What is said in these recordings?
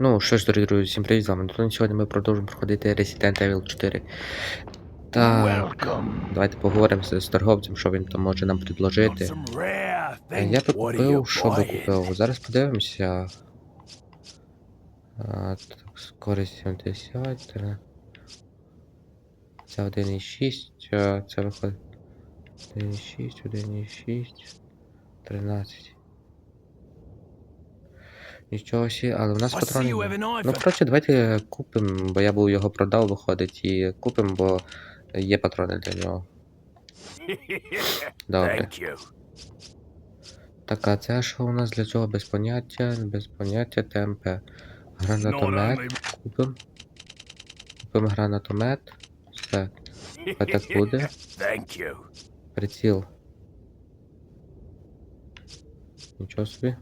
Ну, що ж, дорогі друзі, всім привіт з вами. Антон. Сьогодні ми продовжуємо проходити Resident Evil 4. Та давайте поговоримо з, торговцем, що він там може нам предложити. Е, Я тут купив, що би купив. Зараз подивимося. А, так, скорість 70. е. Це 1,6, а це виходить 1,6, 1,6, 13. Нічого сі, але в нас патронів. Ну, коротше, давайте купимо, бо я був його продав, виходить, і купимо, бо є патрони для нього. Добре. Так, а це що у нас для цього без поняття, без поняття ТМП. Гранатомет. Купимо. Купимо гранатомет. Все. Так буде. Приціл. Нічого собі.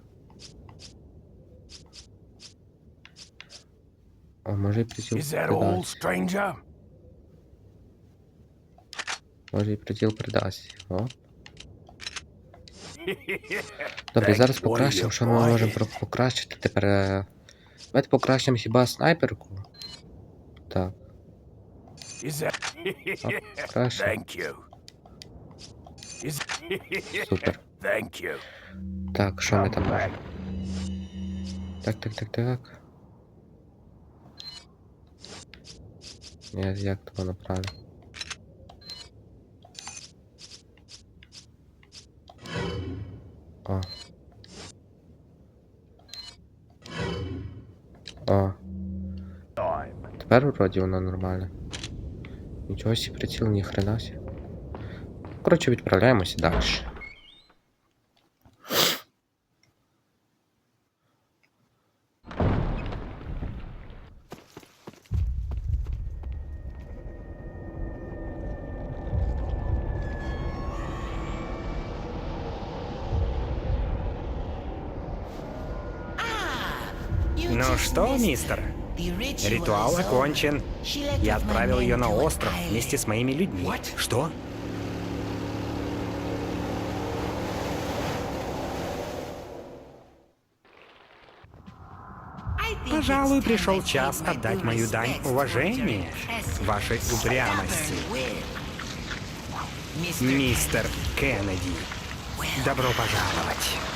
О, може і приціл Is that придасть. Може і приціл придасть. О. Добре, зараз покращимо, що ми можемо покращити тепер. е, Давайте покращимо хіба снайперку. Так, краще. Is Супер. Так, що ми там можемо? Так, так, так, так. Ні, як то воно правильно? О. О. Тепер вроді воно нормальне. Нічого сі приціл, ні хрена сі. Коротше, відправляємося далі. Мистер, ритуал окончен. Я отправил ее на остров вместе с моими людьми. Что? Пожалуй, пришел час отдать мою дань уважения вашей упрямости. Мистер Кеннеди, добро пожаловать.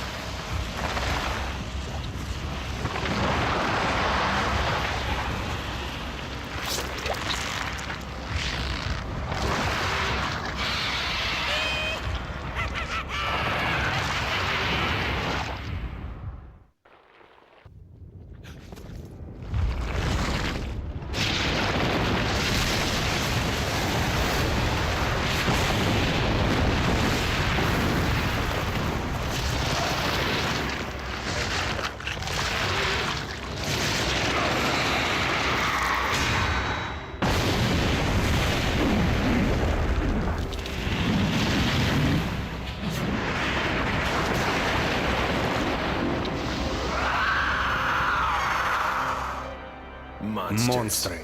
Монстры.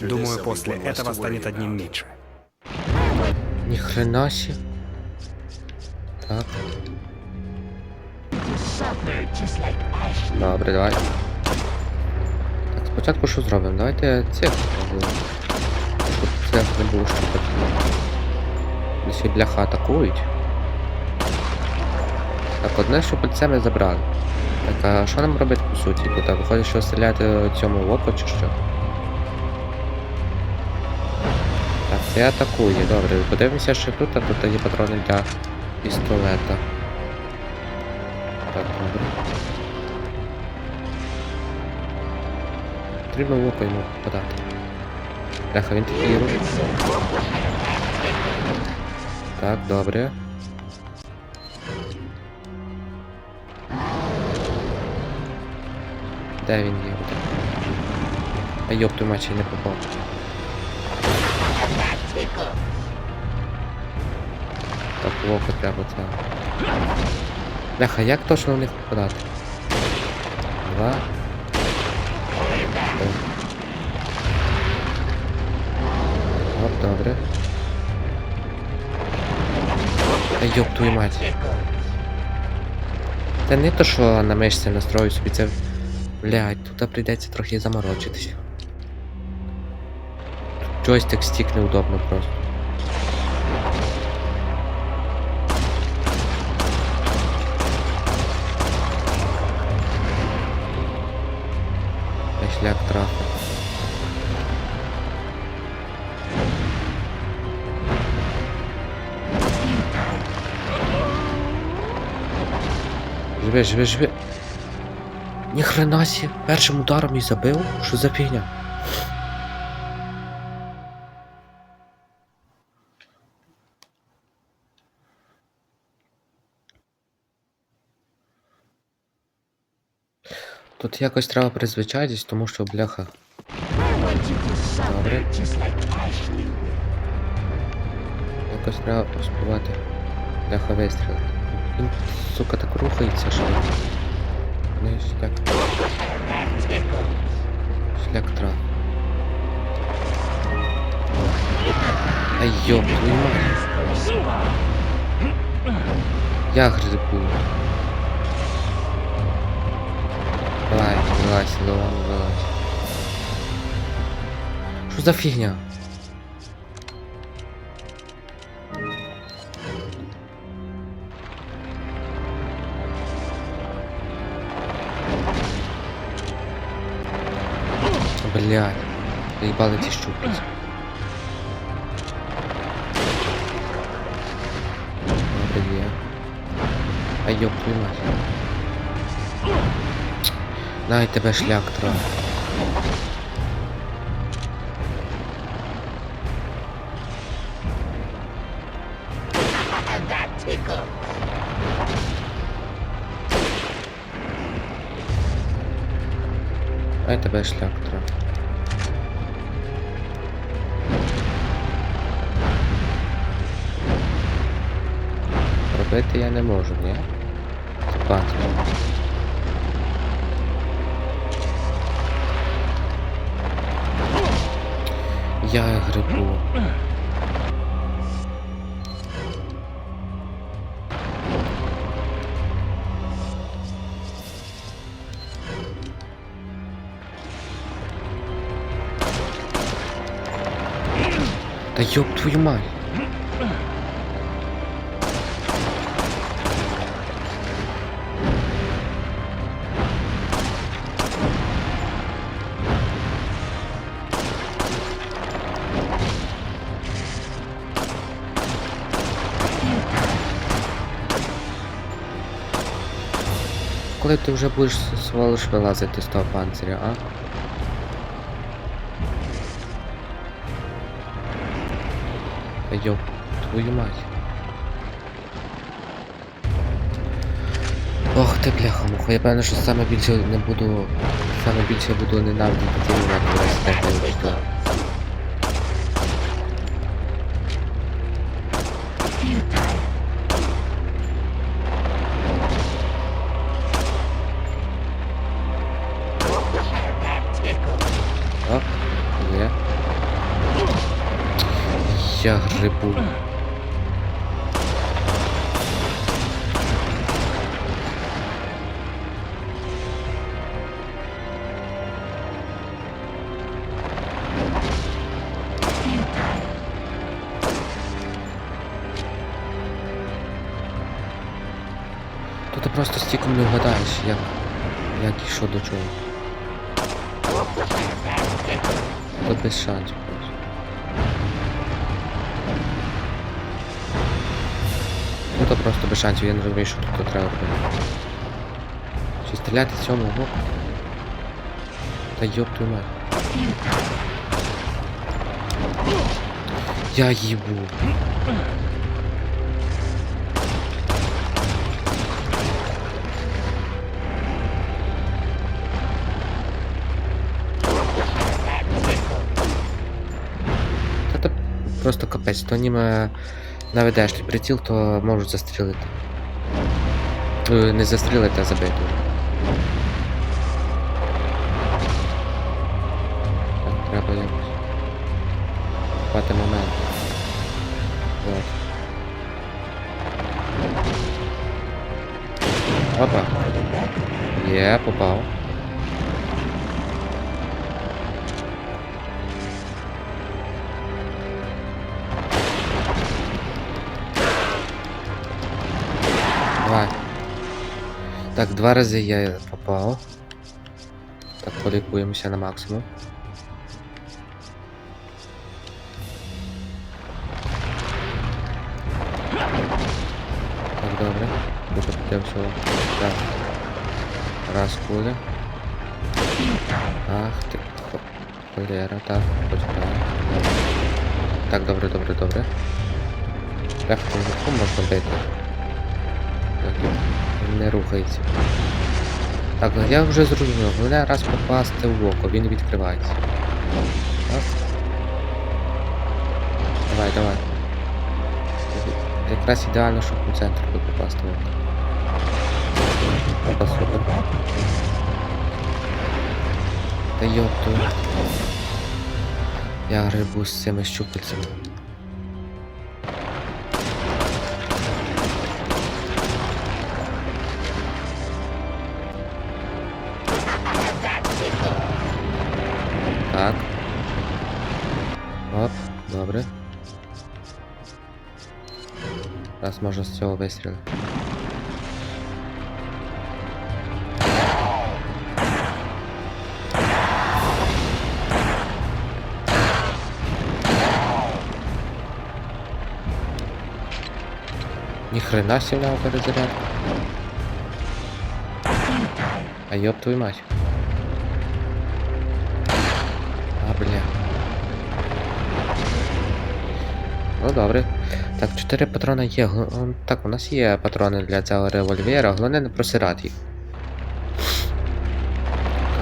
Думаю, после этого станет одним меньше. Ні хрена сі. Так. Добре, давай. Так, спочатку що зробимо? Давайте цих зробимо. Щоб цих не було що потрібно. Десь бляха атакують. Так, одне, що пальце ми забрали. Так, а що нам робити по суті? Тут а, виходить, що стріляти цьому в око чи що? Так, це атакує, добре. Подивимося, що тут, а тут є патрони для пістолета. Так, добре. Потрібно в око йому попадати. Бляха, він такий робить. Так, добре. Де він є? А йоп, мать, я не попав. Так, око треба це. Бляха, як точно в них попадати? Два. Оп, добре. Та йоп твою мать. Це не то, що на мишці настрою собі, це Блядь, тут прийдеться трохи заморочитися. Джойстик стік неудобно просто. Я шлях трафа. Живи, живи, живи. Ніхрена сі, першим ударом і забив? Що за фігня? Тут якось треба призвичайтись, тому що бляха. Добре. Якось треба успівати. Бляха вистрілити. Він, сука, так рухається, що. Не шлях. Шлях трав. Ай ёб твою мать. Я грибу. Давай, вилазь, Леон, вилазь. Що за фігня? Блядь, заебали ці щупальці. Добре є. А ёб твою мать. Дай тебе шлях трохи. Дай тебе шлях трохи. Робити я не можу, ні? Спати. Я грибу. Да ёб твою мать. Коли ти вже будеш сволош вилазити з того панциря, а? Та твою мать. Ох ти бляха муха, я певно, що саме більше не буду. Саме більше буду ненавидіти цей момент, коли я Тут ти просто стіком не вгадаєш, як, як і що до чого. Тут без шансів просто. Ну то просто без шансів, я не розумію, що тут треба робити. Чи стріляти з цього боку? Та йоп твою мать. Я їбу. Просто капець, то німе наведеш ти приціл, то можуть застрілити. Е, Не застрілити, а забити. Так, треба якось. Хвати момент. Вот. Опа. Є, попав. Так, два рази я попав. Так, полікуємося на максимум. Так, добре. Дуже піде всього. Так. Раз куля. Ах ти. хо- Холера, так, почекай. Так, добре, добре, добре. Так, можна бити. Так, він не рухається. Так, ну я вже зрозумів, головне раз попасти в око, він відкривається. Так. Давай, давай. Якраз ідеально, щоб у центр попасти в око. Опа, супер. Та йопту. Я грибу з цими щупальцями. Можна з цього вистрілити. Ніхрена в нього. А ёб твою мать. А, бля. Ну добре. Так, 4 патрони є. Так, у нас є патрони для цього револьвера, головне не просирати їх.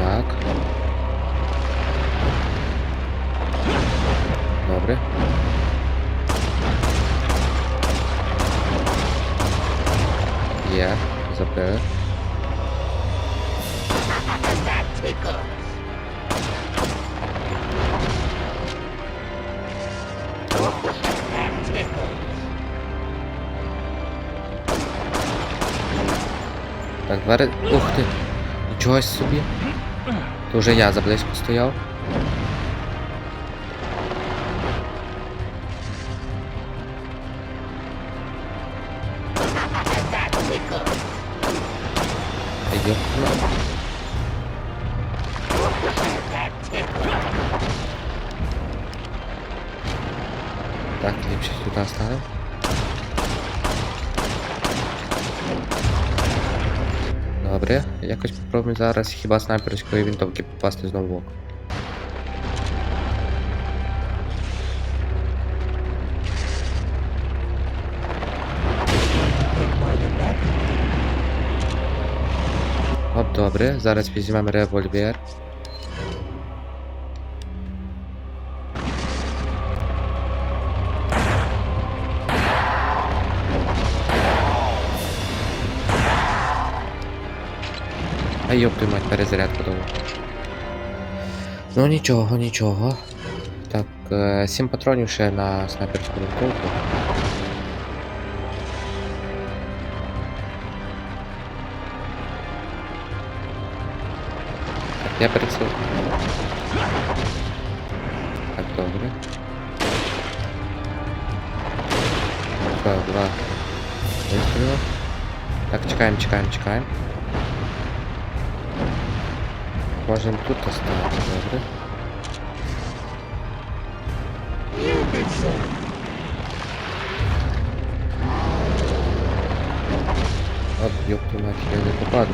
Так. Добре. Є, забили. Так. Ух ти! Нічого собі. То вже я заблизько стояв. Так, ліпше сюди ставимо. Добре, якось попробуємо зараз хіба снайперської вінтовки попасти знову в око. Оп, добре, зараз візьмемо револьвер. А йоп мать, перезарядка довго. Ну нічого, нічого. Так, е, 7 патронів ще на снайперську винтовку. Так, я пересил. Так, добре. Що, два. Вистрілив. Так, чекаємо, чекаємо, чекаємо. Можемо тут оставити, добре. От, ёпту мать, я не попаду.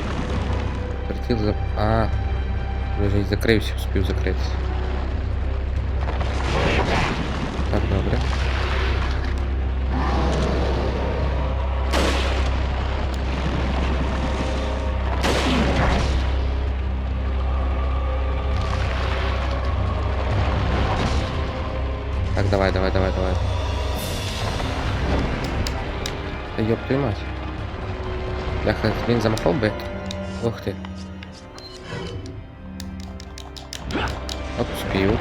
Приціл за... А, вже і закрився, успів закритися. Твою мать. Бляха, він замахав бити. Ух ти. Оп, спів.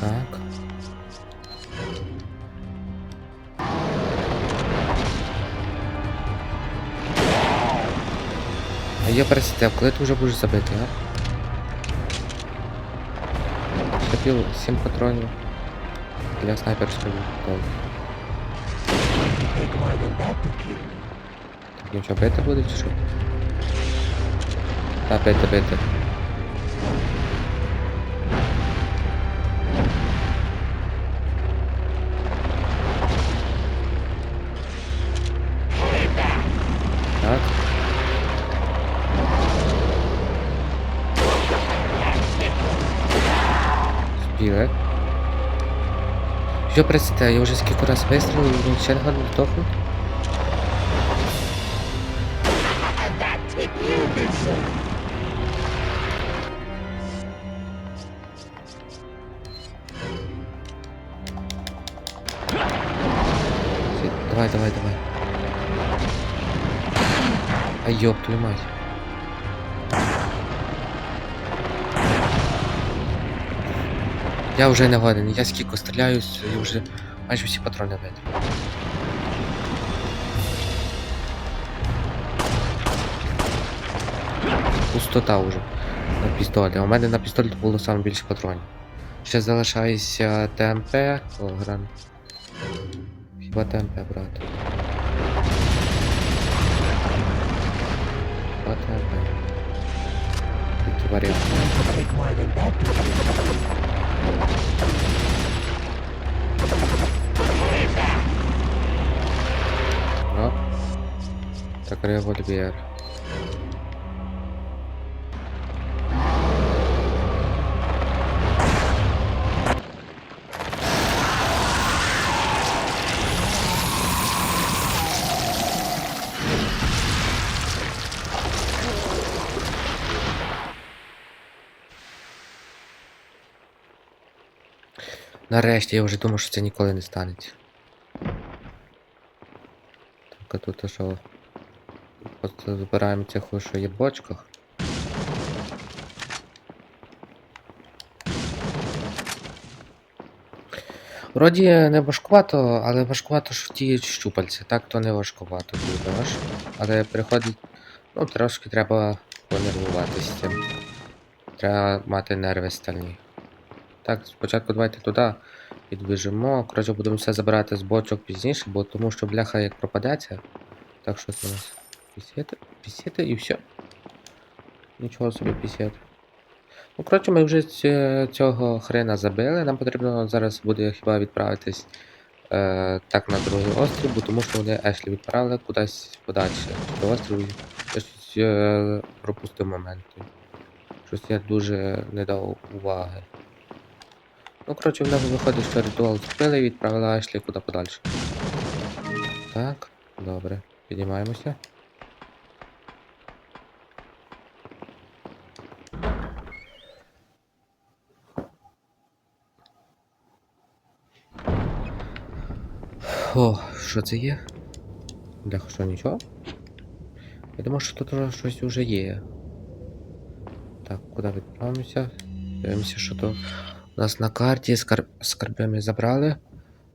Так. А я пересидів, коли ти вже будеш забити, а? Ще пів 7 патронів. Я снайперську готовий. Так, нічого, бити буде чи що? Та, бити, бити. Що простите, я вже скільки раз вистрілив, він ще не годин Давай, давай, давай. А ёб твою мать. Я вже не годен, я скільки стріляюсь, я вже майже всі патрони витрав. Пустота вже на пістолі. У мене на пістолі було саме більше патронів. Ще залишається ТМП. О, гран. Хіба ТМП брати? Хіба ТМП. Які? Оп. Так, Нарешті я вже думав, що це ніколи не станеться. Так, а тут що? Просто збираємо цих, що є в бочках. Вроді не важкувато, але важкувато ж ті щупальці, так то не важкувато буде. Але приходить. Ну, трошки треба понервуватися з цим. Треба мати нерви стальні. Так, спочатку давайте туди підбіжимо. Коротше, будемо все забирати з бочок пізніше, бо тому що бляха як пропадеться. Так що це у нас? Пісєти? Пісєти і все. Нічого собі пісєти. Ну, коротше, ми вже цього хрена забили. Нам потрібно зараз буде хіба відправитись е, так на другий острів, бо тому що вони Ешлі відправили кудись подальше. До острів я щось е, пропустив момент. Щось я дуже не дав уваги. Ну, коротше, в нас виходить, що ритуал зробили і відправили Ешлі куди подальше. Так, добре. Піднімаємося. О, що це є? Бляха, що нічого? Я думав, що тут щось вже є. Так, куди відправимося? Дивимося, що то нас на карті скарб... скарби забрали.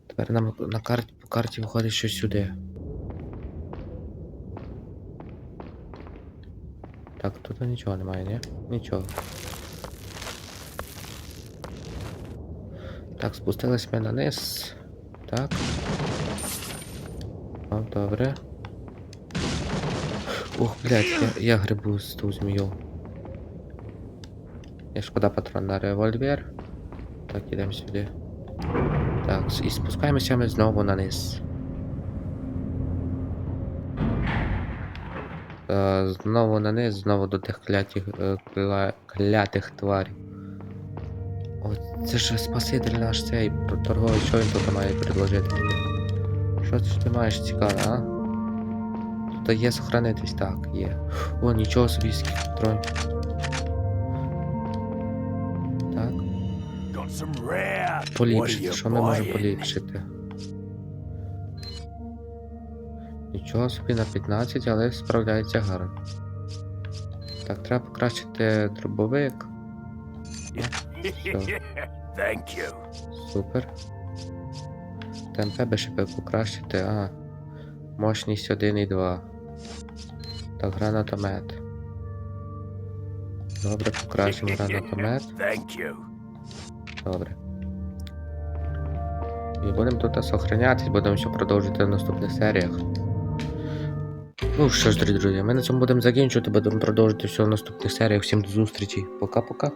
Тепер нам на карті по карті виходить щось сюди. Так, тут нічого немає, ні? Нічого. Так, спустились ми на низ. Так. О, добре. Ух, блядь, я, я грибу з ту змію. Я шкода патрон на револьвер. Так, ідемо сюди. Так, і спускаємося ми знову на низ. Е, знову на низ, знову до тих клятих, е, кля, клятих тварів. О, це ж спаситель наш цей торговий, що він тут має предложити? Що ж ти маєш цікаве, а? Тут є сохранитись, так, є. О, нічого собі скільки патронів. Поліпшити, що ми можемо поліпшити? Нічого собі на 15, але справляється гарно. Так, треба покращити. Thank you. Супер. ТМП би ще покращити. А. Мощність 1 і 2. Так, гранатомет. Добре, покращимо гранатомет. Добре. І будемо тут сохранятись, будемо все продовжити в наступних серіях. Ну що ж, дорогі друзі, ми на цьому будемо закінчувати, будемо продовжити все в наступних серіях. Всім до зустрічі. Пока-пока.